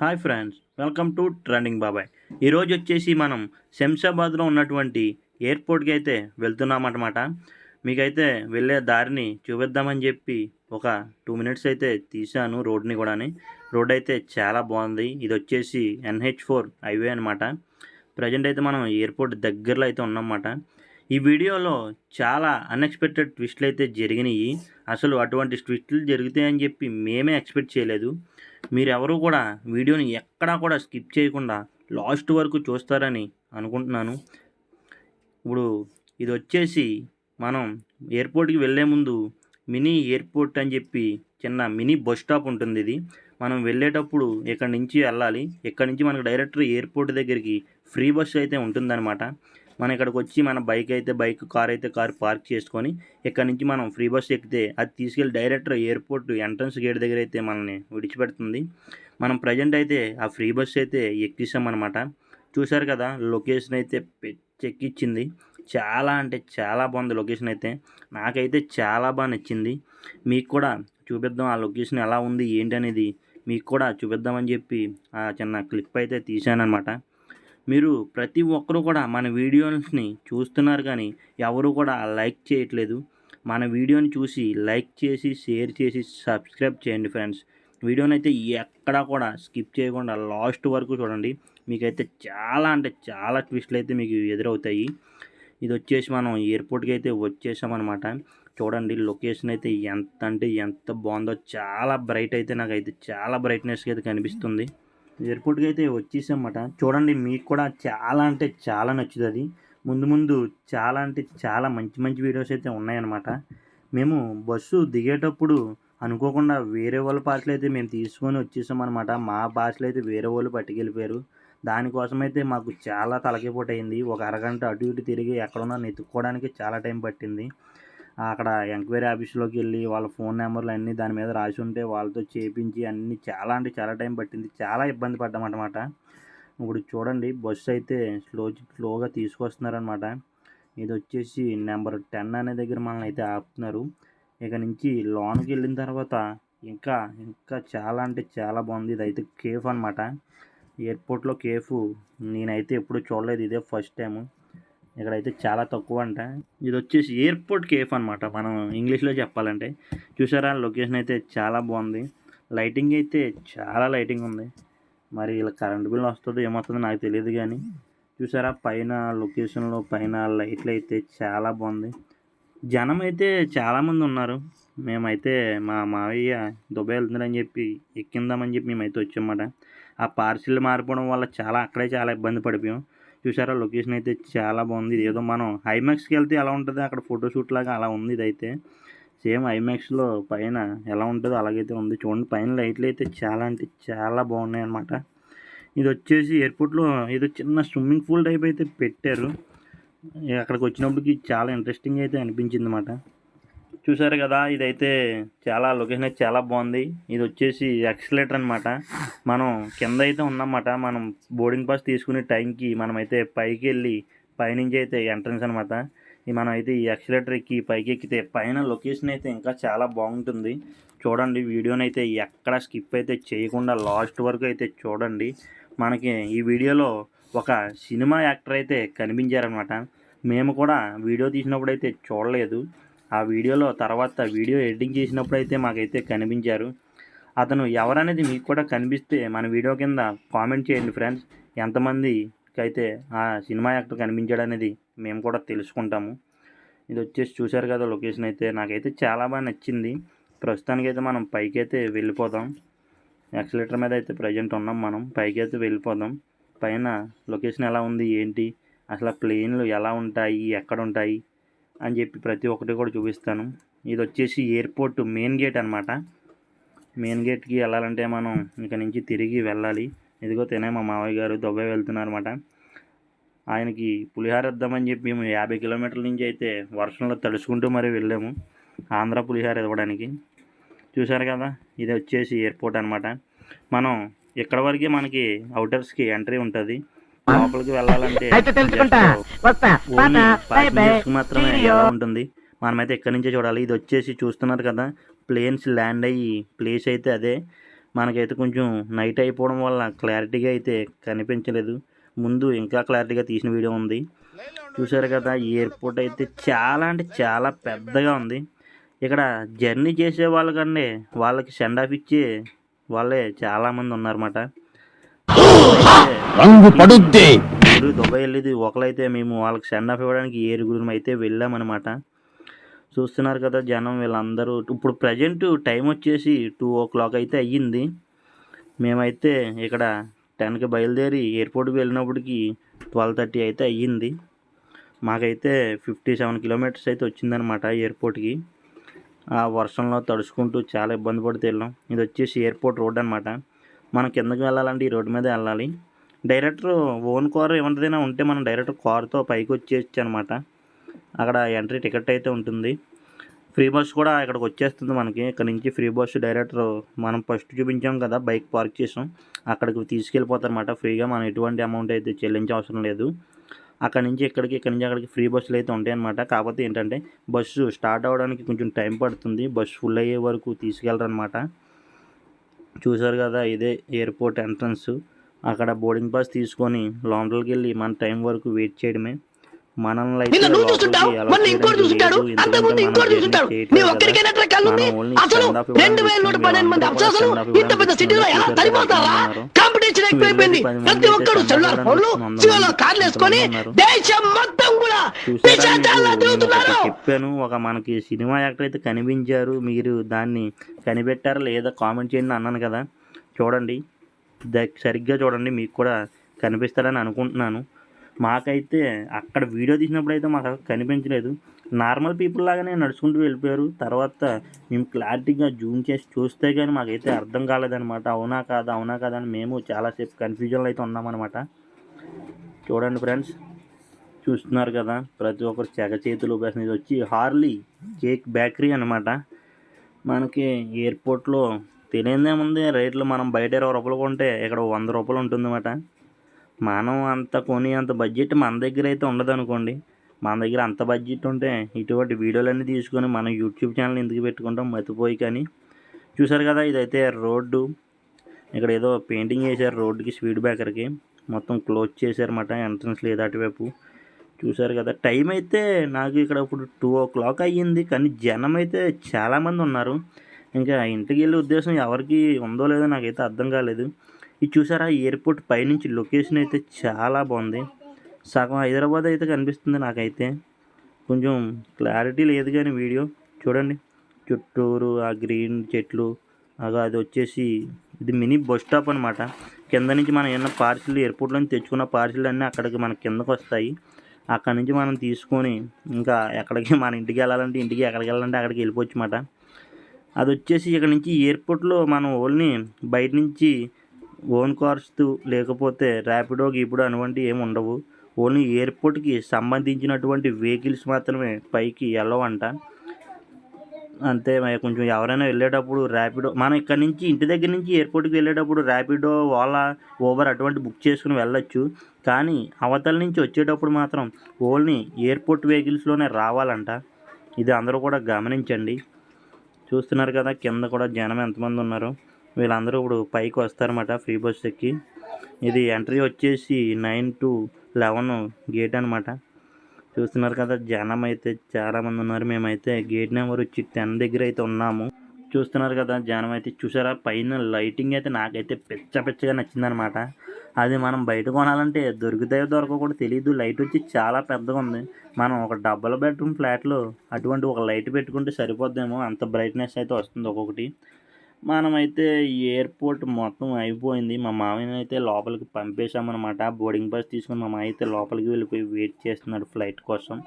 Hi friends welcome to trending Babai. ఈరోజు వచ్చేసి మనం శంషాబాద్లో ఉన్నటువంటి ఎయిర్పోర్ట్కి అయితే వెళ్తున్నామన్నమాట. మీకైతే వెళ్ళే దారిని చూపిద్దామని చెప్పి ఒక టూ మినిట్స్ అయితే తీశాను రోడ్ని కూడాని. రోడ్ అయితే చాలా బాగుంది. ఇది వచ్చేసి ఎన్హెచ్ ఫోర్ హైవే అనమాట ప్రజెంట్ అయితే మనం ఎయిర్పోర్ట్ దగ్గరలో అయితే ఉన్నామన్నమాట. ఈ వీడియోలో చాలా అన్ఎక్స్పెక్టెడ్ ట్విస్ట్లు అయితే జరిగినాయి. అసలు అటువంటి ట్విస్టులు జరుగుతాయని చెప్పి మేమే ఎక్స్పెక్ట్ చేయలేదు. మీరెవరూ కూడా వీడియోని ఎక్కడా కూడా స్కిప్ చేయకుండా లాస్ట్ వరకు చూస్తారని అనుకుంటున్నాను. ఇప్పుడు ఇది వచ్చేసి మనం ఎయిర్పోర్ట్కి వెళ్ళే ముందు మినీ ఎయిర్పోర్ట్ అని చెప్పి చిన్న మినీ బస్ స్టాప్ ఉంటుంది ఇది. మనం వెళ్ళేటప్పుడు ఇక్కడ నుంచి వెళ్ళాలి. ఇక్కడ నుంచి మనకు డైరెక్ట్ ఎయిర్పోర్ట్ దగ్గరికి ఫ్రీ బస్సు అయితే ఉంటుందన్నమాట. మనం ఇక్కడికి వచ్చి మన బైక్ అయితే బైక్ కార్ అయితే కార్ పార్క్ చేసుకొని ఇక్కడ నుంచి మనం ఫ్రీ బస్ ఎక్కితే అది తీసుకెళ్ళి డైరెక్ట్ ఎయిర్పోర్ట్ ఎంట్రన్స్ గేట్ దగ్గర అయితే మనల్ని విడిచిపెడుతుంది. మనం ప్రజెంట్ అయితే ఆ ఫ్రీ బస్ అయితే ఎక్కిస్తామన్నమాట. చూశారు కదా లొకేషన్ అయితే చెక్కిచ్చింది. చాలా అంటే చాలా బాగుంది లొకేషన్ అయితే. నాకైతే చాలా బాగా నచ్చింది. మీకు కూడా చూపిద్దాం ఆ లొకేషన్ ఎలా ఉంది ఏంటి అనేది మీకు కూడా చూపిద్దామని చెప్పి ఆ చిన్న క్లిప్ అయితే తీశానమాట మీరు ప్రతి ఒక్కరూ కూడా మన వీడియోస్ని చూస్తున్నారు కానీ ఎవరు కూడా లైక్ చేయట్లేదు. మన వీడియోని చూసి లైక్ చేసి షేర్ చేసి సబ్స్క్రైబ్ చేయండి ఫ్రెండ్స్. వీడియోని అయితే ఎక్కడా కూడా స్కిప్ చేయకుండా లాస్ట్ వరకు చూడండి. మీకైతే చాలా అంటే చాలా ట్విస్ట్లు అయితే మీకు ఎదురవుతాయి. ఇది వచ్చేసి మనం ఎయిర్పోర్ట్కి అయితే వచ్చేసామన్నమాట. చూడండి లొకేషన్ అయితే ఎంత అంటే ఎంత బాగుందో చాలా బ్రైట్ అయితే నాకైతే చాలా బ్రైట్నెస్గా అయితే కనిపిస్తుంది. ఎయిర్పోర్ట్కి అయితే వచ్చేసామన్నమాట చూడండి మీకు కూడా చాలా అంటే చాలా నచ్చుతుంది. ముందు ముందు చాలా అంటే చాలా మంచి మంచి వీడియోస్ అయితే ఉన్నాయన్నమాట. మేము బస్సు దిగేటప్పుడు అనుకోకుండా వేరే వాళ్ళ భాషలు అయితే మేము తీసుకొని వచ్చేసామన్నమాట. మా భాషలు అయితే వేరే వాళ్ళు పట్టుకెళ్ళిపోయారు. దానికోసం అయితే మాకు చాలా తలకిపోటైంది అయింది ఒక అరగంట అటు ఇటు తిరిగి ఎక్కడున్నా వెతుక్కోవడానికి చాలా టైం పట్టింది. అక్కడ ఎంక్వైరీ ఆఫీస్లోకి వెళ్ళి వాళ్ళ ఫోన్ నెంబర్లు అన్నీ దాని మీద రాసి ఉంటే వాళ్ళతో చేపించి అన్నీ చాలా అంటే చాలా టైం పట్టింది. చాలా ఇబ్బంది పడ్డామన్నమాట ఇప్పుడు చూడండి బస్సు అయితే స్లో స్లోగా తీసుకొస్తున్నారనమాట ఇది వచ్చేసి నెంబర్ టెన్ అనే దగ్గర మనల్ని అయితే ఆపుతున్నారు. ఇక నుంచి లోన్కి వెళ్ళిన తర్వాత ఇంకా ఇంకా చాలా అంటే చాలా బాగుంది. ఇది అయితే కేఫ్ అనమాట ఎయిర్పోర్ట్లో కేఫ్ నేనైతే ఎప్పుడు చూడలేదు. ఇదే ఫస్ట్ టైము. ఇక్కడైతే చాలా తక్కువ అంట ఇది వచ్చేసి ఎయిర్పోర్ట్ కేఫ్ అనమాట మనం ఇంగ్లీష్లో చెప్పాలంటే. చూసారా? లొకేషన్ అయితే చాలా బాగుంది. లైటింగ్ అయితే చాలా లైటింగ్ ఉంది. మరి ఇలా కరెంట్ బిల్ వస్తుందో ఏమవుతుందో నాకు తెలియదు కానీ చూసారా? పైన లొకేషన్లో పైన లైట్లు అయితే చాలా బాగుంది. జనం అయితే చాలామంది ఉన్నారు. మేమైతే మా మావయ్య దుబాయ్ వెళ్తున్నాడని చెప్పి ఎక్కిందామని చెప్పి మేమైతే వచ్చామన్నమాట ఆ పార్సిల్ మారిపోవడం వల్ల చాలా అక్కడే చాలా ఇబ్బంది పడిపోయాం. చూసారా లొకేషన్ అయితే చాలా బాగుంది. ఇది ఏదో మనం ఐమాక్స్కి వెళ్తే ఎలా ఉంటుంది? అక్కడ ఫోటోషూట్ లాగా అలా ఉంది ఇదైతే. సేమ్ ఐమాక్స్లో పైన ఎలా ఉంటుందో అలాగైతే ఉంది. చూడండి పైన లైట్లు అయితే చాలా అంటే చాలా బాగున్నాయి అన్నమాట. ఇది వచ్చేసి ఎయిర్పోర్ట్లో ఏదో చిన్న స్విమ్మింగ్ పూల్ టైప్ అయితే పెట్టారు. అక్కడికి వచ్చినప్పటికి చాలా ఇంట్రెస్టింగ్ అయితే అనిపించింది అన్నమాట. చూసారు కదా ఇదైతే చాలా లొకేషన్ అయితే చాలా బాగుంది. ఇది వచ్చేసి ఎక్సలేటర్ అనమాట మనం కింద అయితే ఉన్నమాట మనం బోర్డింగ్ పాస్ తీసుకునే టైంకి మనమైతే పైకి వెళ్ళి పైనుంచి అయితే ఎంట్రన్స్ అనమాట మనం అయితే ఈ ఎక్సలేటర్ ఎక్కి పైకి ఎక్కితే పైన లొకేషన్ అయితే ఇంకా చాలా బాగుంటుంది. చూడండి వీడియోని అయితే ఎక్కడ స్కిప్ అయితే చేయకుండా లాస్ట్ వరకు అయితే చూడండి. మనకి ఈ వీడియోలో ఒక సినిమా యాక్టర్ అయితే కనిపించారనమాట మేము కూడా వీడియో తీసినప్పుడు అయితే చూడలేదు. ఆ వీడియోలో తర్వాత వీడియో ఎడిటింగ్ చేసినప్పుడు అయితే మాకైతే కనిపించారు. అతను ఎవరనేది మీకు కూడా కనిపిస్తే మన వీడియో కింద కామెంట్ చేయండి ఫ్రెండ్స్. ఎంతమంది అయితే ఆ సినిమా యాక్టర్ కనిపించాడు అనేది మేము కూడా తెలుసుకుంటాము. ఇది వచ్చేసి చూశారు కదా లొకేషన్ అయితే. నాకైతే చాలా బాగా నచ్చింది. ప్రస్తుతానికైతే మనం పైకి అయితే వెళ్ళిపోదాం. యాక్సిలేటర్ మీద అయితే ప్రజెంట్ ఉన్నాం మనం. పైకి అయితే వెళ్ళిపోదాం. పైన లొకేషన్ ఎలా ఉంది ఏంటి? అసలు ప్లేన్లు ఎలా ఉంటాయి ఎక్కడ ఉంటాయి? అని చెప్పి ప్రతి ఒక్కటి కూడా చూపిస్తాను. ఇది వచ్చేసి ఎయిర్పోర్ట్ మెయిన్ గేట్ అనమాట మెయిన్ గేట్కి వెళ్ళాలంటే మనం ఇక నుంచి తిరిగి వెళ్ళాలి. ఇదిగో తినే మా మావయ్య గారు దుబాయ్ వెళ్తున్నారు అనమాట ఆయనకి పులిహార ఇద్దామని చెప్పి మేము యాభై కిలోమీటర్ల నుంచి అయితే వర్షంలో తడుచుకుంటూ మరీ వెళ్ళాము. ఆంధ్ర పులిహార ఇవ్వడానికి. చూసారు కదా ఇది వచ్చేసి ఎయిర్పోర్ట్ అనమాట మనం ఇక్కడ వరకే మనకి అవుటర్స్కి ఎంట్రీ ఉంటుంది. లోపలికి వెళ్ళాలంటే మాత్రమే ఎలా ఉంటుంది? మనమైతే ఎక్కడి నుంచే చూడాలి. ఇది వచ్చేసి చూస్తున్నారు కదా ప్లేన్స్ ల్యాండ్ అయ్యి ప్లేస్ అయితే అదే. మనకైతే కొంచెం నైట్ అయిపోవడం వల్ల క్లారిటీగా అయితే కనిపించలేదు. ముందు ఇంకా క్లారిటీగా తీసిన వీడియో ఉంది. చూసారు కదా ఈ ఎయిర్పోర్ట్ అయితే చాలా అంటే చాలా పెద్దగా ఉంది. ఇక్కడ జర్నీ చేసే వాళ్ళకంటే వాళ్ళకి సెండ్ ఆఫ్ ఇచ్చే వాళ్ళే చాలామంది ఉన్నారన్నమాట. రంగు పడుద్ది. దుబాయ్ వెళ్ళేది ఒకరైతే మేము వాళ్ళకి సెండ్ ఆఫ్ ఇవ్వడానికి ఏరుగురం అయితే వెళ్ళామన్నమాట. చూస్తున్నారు కదా జనం వీళ్ళందరూ. ఇప్పుడు ప్రజెంట్ టైం వచ్చేసి టూ ఓ క్లాక్ అయితే అయ్యింది. మేమైతే ఇక్కడ టెన్కి బయలుదేరి ఎయిర్పోర్ట్కి వెళ్ళినప్పటికి ట్వెల్వ్ థర్టీ అయితే అయ్యింది. మాకైతే ఫిఫ్టీ సెవెన్ కిలోమీటర్స్ అయితే వచ్చిందనమాట ఎయిర్పోర్ట్కి ఆ వర్షంలో తడుచుకుంటూ చాలా ఇబ్బంది పడితే వెళ్ళాం. ఇది వచ్చేసి ఎయిర్పోర్ట్ రోడ్ అనమాట మనం కిందకి వెళ్ళాలంటే ఈ రోడ్డు మీద వెళ్ళాలి. డైరెక్టర్ ఓన్ కార్ ఏమంటదైనా ఉంటే మనం డైరెక్ట్ కార్తో పైకి వచ్చేయచ్చు అనమాట అక్కడ ఎంట్రీ టికెట్ అయితే ఉంటుంది. ఫ్రీ బస్ కూడా ఇక్కడికి వచ్చేస్తుంది మనకి. ఇక్కడ నుంచి ఫ్రీ బస్సు డైరెక్టర్ మనం ఫస్ట్ చూపించాం కదా బైక్ పార్క్ చేసాం. అక్కడికి తీసుకెళ్ళిపోతారన్నమాట ఫ్రీగా మనం ఎటువంటి అమౌంట్ అయితే చెల్లించే అవసరం లేదు. అక్కడ నుంచి ఇక్కడికి ఇక్కడ నుంచి అక్కడికి ఫ్రీ బస్సులు అయితే ఉంటాయి అనమాట కాకపోతే ఏంటంటే బస్సు స్టార్ట్ అవ్వడానికి కొంచెం టైం పడుతుంది. బస్సు ఫుల్ అయ్యే వరకు తీసుకెళ్ళరనమాట చూసారు కదా ఇదే ఎయిర్పోర్ట్ ఎంట్రన్స్. అక్కడ బోర్డింగ్ పాస్ తీసుకొని లోపలికి వెళ్ళి మన టైం వరకు వెయిట్ చేయడమే. మనల్ని అయితే లోపలికి మనం ఇవ్వడానికి ఇవ్వడానికి కాంపిటీషన్ ఎక్కువైపోయింది. ప్రతి సెల్లార్ off ఫోన్లు కొంతమంది కార్లు వేసుకొని. దేశం మొత్తం కూడా తిరుగుతున్నారు. చెప్పాను. ఒక మనకి సినిమా యాక్టర్ అయితే కనిపించారు. మీరు దాన్ని కనిపెట్టారా లేదా కామెంట్ చేయండి అన్నాను కదా. చూడండి. సరిగ్గా చూడండి. మీకు కూడా కనిపిస్తారని అనుకుంటున్నాను. మాకైతే అక్కడ వీడియో తీసినప్పుడు అయితే మాకు కనిపించలేదు. నార్మల్ పీపుల్ లాగానే నడుచుకుంటూ వెళ్ళిపోయారు. తర్వాత మేము క్లారిటీగా జూమ్ చేసి చూస్తే కానీ మాకైతే అర్థం కాలేదనమాట అవునా కాదా అవునా కాదా అని మేము చాలాసేపు కన్ఫ్యూజన్లో అయితే ఉన్నామన్నమాట. చూడండి ఫ్రెండ్స్ చూస్తున్నారు కదా ప్రతి ఒక్కరు చెగ చేతులు ఉపయోగించి వచ్చి హార్లీ కేక్ బేకరీ అనమాట మనకి ఎయిర్పోర్ట్లో తెలియదేముంది రేట్లు మనం బయట ఇరవై రూపాయలు కొంటే ఇక్కడ వంద రూపాయలు ఉంటుందన్నమాట. మనం అంత కొని అంత బడ్జెట్ మన దగ్గర అయితే ఉండదు అనుకోండి మన దగ్గర అంత బడ్జెట్ ఉంటే ఇటువంటి వీడియోలన్నీ తీసుకొని మనం యూట్యూబ్ ఛానల్ ఎందుకు పెట్టుకుంటాం? మతిపోయి కానీ. చూసారు కదా ఇదైతే రోడ్డు. ఇక్కడ ఏదో పెయింటింగ్ చేశారు రోడ్డుకి స్పీడ్ బ్రేకర్కి మొత్తం క్లోజ్ చేశారన్నమాట ఎంట్రన్స్ లేదు అటువైపు. చూసారు కదా టైం అయితే నాకు ఇక్కడ ఇప్పుడు టూ ఓ క్లాక్ అయ్యింది కానీ జనం అయితే చాలామంది ఉన్నారు. ఇంకా ఇంటికి వెళ్ళే ఉద్దేశం ఎవరికి ఉందో లేదో నాకైతే అర్థం కాలేదు. ఇది చూసారా ఎయిర్పోర్ట్ పైనుంచి లొకేషన్ అయితే చాలా బాగుంది. సగం హైదరాబాద్ అయితే కనిపిస్తుంది నాకైతే. కొంచెం క్లారిటీ లేదు కానీ వీడియో. చూడండి. చుట్టూరు ఆ గ్రీన్ చెట్లు. అలా అది వచ్చేసి ఇది మినీ బస్ స్టాప్ అనమాట కింద నుంచి మనం ఏమన్నా పార్సిల్ ఎయిర్పోర్ట్లో నుంచి తెచ్చుకున్న పార్సిల్ అన్నీ అక్కడికి మన కిందకు వస్తాయి. అక్కడ నుంచి మనం తీసుకొని ఇంకా ఎక్కడికి మన ఇంటికి వెళ్ళాలంటే ఇంటికి ఎక్కడికి వెళ్ళాలంటే అక్కడికి వెళ్ళిపోవచ్చు అన్నమాట. అది వచ్చేసి ఇక్కడ నుంచి ఎయిర్పోర్ట్లో మనం ఓన్లీ బయట నుంచి ఓన్ కార్స్ లేకపోతే ర్యాపిడో ఇప్పుడు అటువంటి ఏమి ఉండవు. ఓన్లీ ఎయిర్పోర్ట్కి సంబంధించినటువంటి వెహికల్స్ మాత్రమే పైకి వెళ్ళవంట అంతే మరి కొంచెం ఎవరైనా వెళ్ళేటప్పుడు ర్యాపిడో మనం ఇక్కడ నుంచి ఇంటి దగ్గర నుంచి ఎయిర్పోర్ట్కి వెళ్ళేటప్పుడు ర్యాపిడో ఓలా ఓవర్ అటువంటి బుక్ చేసుకుని వెళ్ళొచ్చు. కానీ అవతల నుంచి వచ్చేటప్పుడు మాత్రం ఓన్లీ ఎయిర్పోర్ట్ వెహికల్స్లోనే రావాలంట. ఇది అందరూ కూడా గమనించండి. చూస్తున్నారు కదా కింద కూడా జనం ఎంతమంది ఉన్నారు. వీళ్ళందరూ ఇప్పుడు పైకి వస్తారన్నమాట ఫ్రీ బస్ ఎక్కి ఇది ఎంట్రీ వచ్చేసి నైన్ టు లెవెన్ గేట్ అనమాట చూస్తున్నారు కదా జనం అయితే చాలామంది ఉన్నారు. మేమైతే గేట్ నెంబర్ వచ్చి టెన్ దగ్గర అయితే ఉన్నాము. చూస్తున్నారు కదా జనం అయితే చూసారా? పైన లైటింగ్ అయితే నాకైతే పిచ్చ పిచ్చగా నచ్చిందనమాట అది మనం బయట కొనాలంటే దొరుకుతాయో దొరకో కూడా తెలియదు లైట్ వచ్చి చాలా పెద్దగా ఉంది. మనం ఒక డబుల్ బెడ్రూమ్ ఫ్లాట్లో అటువంటి ఒక లైట్ పెట్టుకుంటే సరిపోద్దేమో. అంత బ్రైట్నెస్ అయితే వస్తుంది ఒక్కొక్కటి. మనమైతే ఎయిర్పోర్ట్ మొత్తం అయిపోయింది. మా మామయ్య అయితే లోపలికి పంపేశామన్నమాట. బోర్డింగ్ బస్ తీసుకుని మా మామ అయితే లోపలికి వెళ్ళిపోయి వెయిట్ చేస్తున్నాడు ఫ్లైట్ కోసం.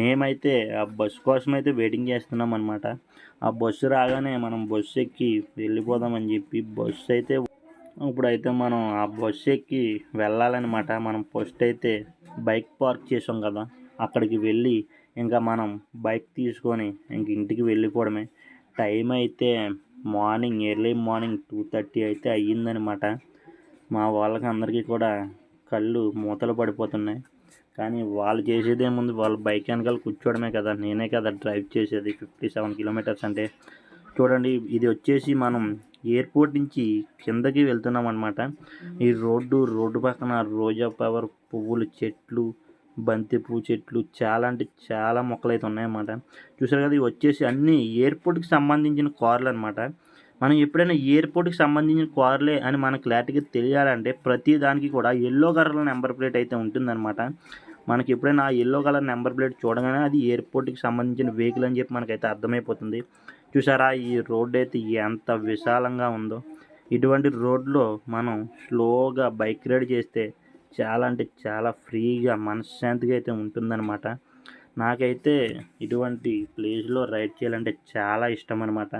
మేమైతే ఆ బస్సు కోసం అయితే వెయిటింగ్ చేస్తున్నాం అనమాట ఆ బస్సు రాగానే మనం బస్సు ఎక్కి వెళ్ళిపోదామని చెప్పి బస్సు అయితే ఇప్పుడైతే మనం ఆ బస్సు ఎక్కి వెళ్ళాలన్నమాట. మనం ఫస్ట్ అయితే బైక్ పార్క్ చేసాం కదా. అక్కడికి వెళ్ళి ఇంకా మనం బైక్ తీసుకొని ఇంక ఇంటికి వెళ్ళిపోవడమే. టైం అయితే morning early morning two thirty అయితే అయ్యిందనమాట మా వాళ్ళకి అందరికీ కూడా కళ్ళు మూతలు పడిపోతున్నాయి. కానీ వాళ్ళు చేసేది ఏముంది వాళ్ళు బైక్ వెనకాల కూర్చోవడమే కదా. నేనే కదా డ్రైవ్ చేసేది ఫిఫ్టీ సెవెన్ కిలోమీటర్స్ అంటే. చూడండి ఇది వచ్చేసి మనం ఎయిర్పోర్ట్ నుంచి కిందకి వెళ్తున్నాం అనమాట ఈ రోడ్డు రోడ్డు పక్కన రోజా ఫ్లవర్ పువ్వులు చెట్లు బంతి పువ్వు చెట్లు చాలా అంటే చాలా మొక్కలు అయితే ఉన్నాయన్నమాట. చూసారు కదా ఇవి వచ్చేసి అన్ని ఎయిర్పోర్ట్కి సంబంధించిన కార్లు అనమాట మనం ఎప్పుడైనా ఎయిర్పోర్ట్కి సంబంధించిన కార్లే అని మన క్లారిటీగా తెలియాలంటే ప్రతి దానికి కూడా ఎల్లో కలర్ నెంబర్ ప్లేట్ అయితే ఉంటుందన్నమాట. మనకి ఎప్పుడైనా ఆ ఎల్లో కలర్ నెంబర్ ప్లేట్ చూడగానే అది ఎయిర్పోర్ట్కి సంబంధించిన వెహికల్ అని చెప్పి మనకైతే అర్థమైపోతుంది. చూసారా ఈ రోడ్డు అయితే ఎంత విశాలంగా ఉందో. ఇటువంటి రోడ్లో మనం స్లోగా బైక్ రైడ్ చేస్తే చాలా అంటే చాలా ఫ్రీగా మనశ్శాంతిగా అయితే ఉంటుందన్నమాట. నాకైతే ఇటువంటి ప్లేస్లో రైడ్ చేయాలంటే చాలా ఇష్టం అనమాట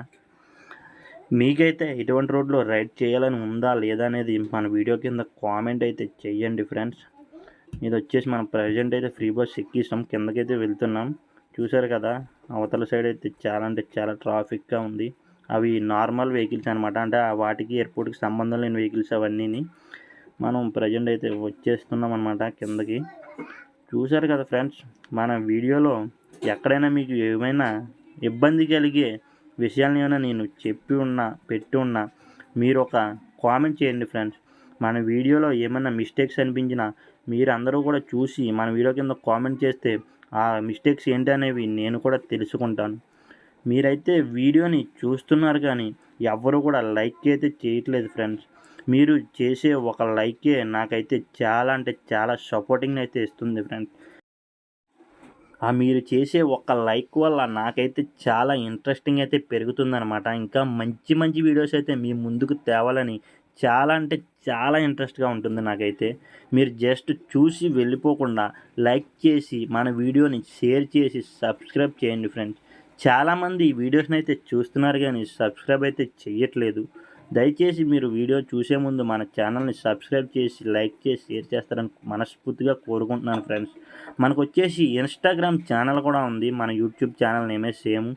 మీకైతే ఇటువంటి రోడ్లో రైడ్ చేయాలని ఉందా లేదా అనేది మన వీడియో కింద కామెంట్ అయితే చేయండి ఫ్రెండ్స్. ఇది వచ్చేసి మనం ప్రజెంట్ అయితే ఫ్రీ బస్ ఎక్కిస్తాం. కిందకైతే వెళ్తున్నాం. చూసారు కదా అవతల సైడ్ అయితే చాలా అంటే చాలా ట్రాఫిక్గా ఉంది. అవి నార్మల్ వెహికల్స్ అనమాట అంటే ఆ వాటికి ఎయిర్పోర్ట్కి సంబంధం లేని వెహికల్స్ అవన్నీని. మనం ప్రజెంట్ అయితే వచ్చేస్తున్నాం అనమాట కిందకి. చూశారు కదా ఫ్రెండ్స్ మన వీడియోలో ఎక్కడైనా మీకు ఏమైనా ఇబ్బంది కలిగే విషయాలను ఏమైనా నేను చెప్పి ఉన్నా పెట్టి ఉన్నా మీరు ఒక కామెంట్ చేయండి ఫ్రెండ్స్ మన వీడియోలో ఏమైనా మిస్టేక్స్ అనిపించినా మీరు అందరూ కూడా చూసి మన వీడియో కింద కామెంట్ చేస్తే ఆ మిస్టేక్స్ ఏంటి అనేవి నేను కూడా తెలుసుకుంటాను. మీరైతే వీడియోని చూస్తున్నారు కానీ ఎవరు కూడా లైక్ అయితే చేయట్లేదు ఫ్రెండ్స్ మీరు చేసే ఒక లైకే నాకైతే చాలా అంటే చాలా సపోర్టింగ్ అయితే ఇస్తుంది ఫ్రెండ్స్ ఆ మీరు చేసే ఒక లైక్ వల్ల నాకైతే చాలా ఇంట్రెస్టింగ్ అయితే పెరుగుతుందనమాట ఇంకా మంచి మంచి వీడియోస్ అయితే మీ ముందుకు తేవాలని చాలా అంటే చాలా ఇంట్రెస్ట్గా ఉంటుంది నాకైతే. మీరు జస్ట్ చూసి వెళ్ళిపోకుండా లైక్ చేసి మన వీడియోని షేర్ చేసి సబ్స్క్రైబ్ చేయండి ఫ్రెండ్స్ చాలామంది ఈ వీడియోస్ని అయితే చూస్తున్నారు కానీ సబ్స్క్రైబ్ అయితే చేయట్లేదు దయచేసి మీరు వీడియో చూసే ముందు మన ఛానల్ని సబ్స్క్రైబ్ చేసి లైక్ చేసి షేర్ చేస్తారని మనస్ఫూర్తిగా కోరుకుంటున్నాను ఫ్రెండ్స్. మనకు వచ్చేసి ఇన్స్టాగ్రామ్ ఛానల్ కూడా ఉంది. మన యూట్యూబ్ ఛానల్ నేమే సేమ్.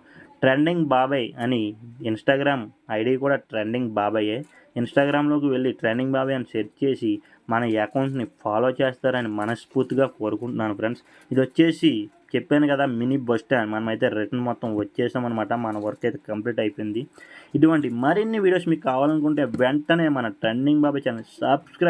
ట్రెండింగ్ బాబాయ్ అని ఇన్స్టాగ్రామ్ ఐడి కూడా ట్రెండింగ్ బాబాయే. ఇన్స్టాగ్రామ్లోకి వెళ్ళి ట్రెండింగ్ బాబాయ్ అని సెర్చ్ చేసి మన అకౌంట్ని ఫాలో చేస్తారని మనస్ఫూర్తిగా కోరుకుంటున్నాను ఫ్రెండ్స్. ఇది వచ్చేసి చెప్పాను కదా మినీ బస్ స్టాండ్. మనమైతే రిటర్న్ మొత్తం వచ్చేసామన్నమాట. మన వర్క్ అయితే కంప్లీట్ అయిపోయింది. ఇటువంటి మరిన్ని వీడియోస్ మీకు కావాలనుకుంటే వెంటనే మన ట్రెండింగ్ బాబా ఛానల్ సబ్స్క్రైబ్